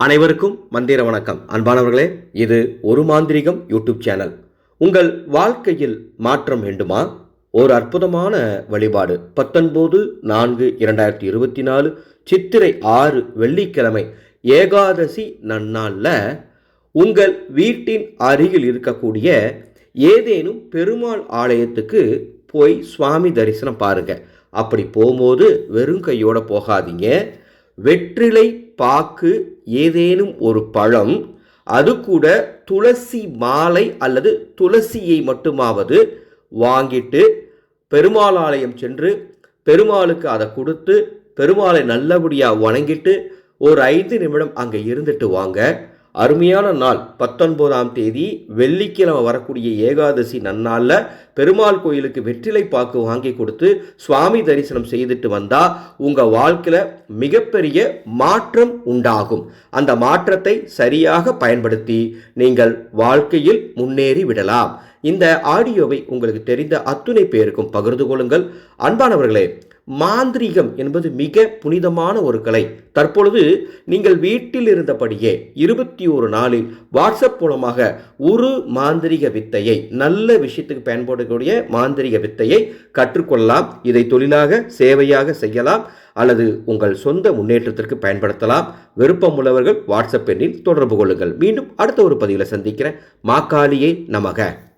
அனைவருக்கும் மந்திர வணக்கம். அன்பானவர்களே இது ஒரு மாந்திரிகம் யூடியூப் சேனல். உங்கள் வாழ்க்கையில் மாற்றம் வேண்டுமா? ஒரு அற்புதமான வழிபாடு. பத்தொன்பது நான்கு இரண்டாயிரத்தி இருபத்தி நாலு சித்திரை ஆறு வெள்ளிக்கிழமை ஏகாதசி நன்னாளில் உங்கள் வீட்டின் அருகில் இருக்கக்கூடிய ஏதேனும் பெருமாள் ஆலயத்துக்கு போய் சுவாமி தரிசனம் பாருங்கள் அப்படி போகும்போது வெறும் கையோடு போகாதீங்க. வெற்றிலை பாக்கு ஏதேனும் ஒரு பழம் அது கூட துளசி மாலை அல்லது துளசியை மட்டுமாவது வாங்கிட்டு பெருமாள் ஆலயம் சென்று பெருமாளுக்கு அதை கொடுத்து பெருமாளை நல்லபடியாக வணங்கிட்டு ஒரு ஐந்து நிமிடம் அங்கே இருந்துட்டு வாங்க. அருமையான நாள். பத்தொன்பதாம் தேதி வெள்ளிக்கிழமை வரக்கூடிய ஏகாதசி நன்னாளில் பெருமாள் கோயிலுக்கு வெற்றிலை பாக்கு வாங்கி கொடுத்து சுவாமி தரிசனம் செய்துட்டு வந்தால் உங்கள் வாழ்க்கையில் மிகப்பெரிய மாற்றம் உண்டாகும். அந்த மாற்றத்தை சரியாக பயன்படுத்தி நீங்கள் வாழ்க்கையில் முன்னேறி விடலாம். இந்த ஆடியோவை உங்களுக்கு தெரிந்த அத்துணை பேருக்கும் பகிர்ந்து கொள்ளுங்கள். அன்பானவர்களே மாந்திரீகம் என்பது மிக புனிதமான ஒரு கலை. தற்பொழுது நீங்கள் வீட்டில் இருந்தபடியே இருபத்தி ஒரு நாளில் வாட்ஸ்அப் மூலமாக ஒரு மாந்திரிக வித்தையை நல்ல விஷயத்துக்கு பயன்படக்கூடிய மாந்திரிக வித்தையை கற்றுக்கொள்ளலாம். இதை தொழிலாக சேவையாக செய்யலாம். அல்லது உங்கள் சொந்த முன்னேற்றத்திற்கு பயன்படுத்தலாம். விருப்பம் உள்ளவர்கள் வாட்ஸ்அப் எண்ணில் தொடர்பு கொள்ளுங்கள். மீண்டும் அடுத்த ஒரு பதிவில் சந்திக்கிறேன். மாக்காளியை நமக.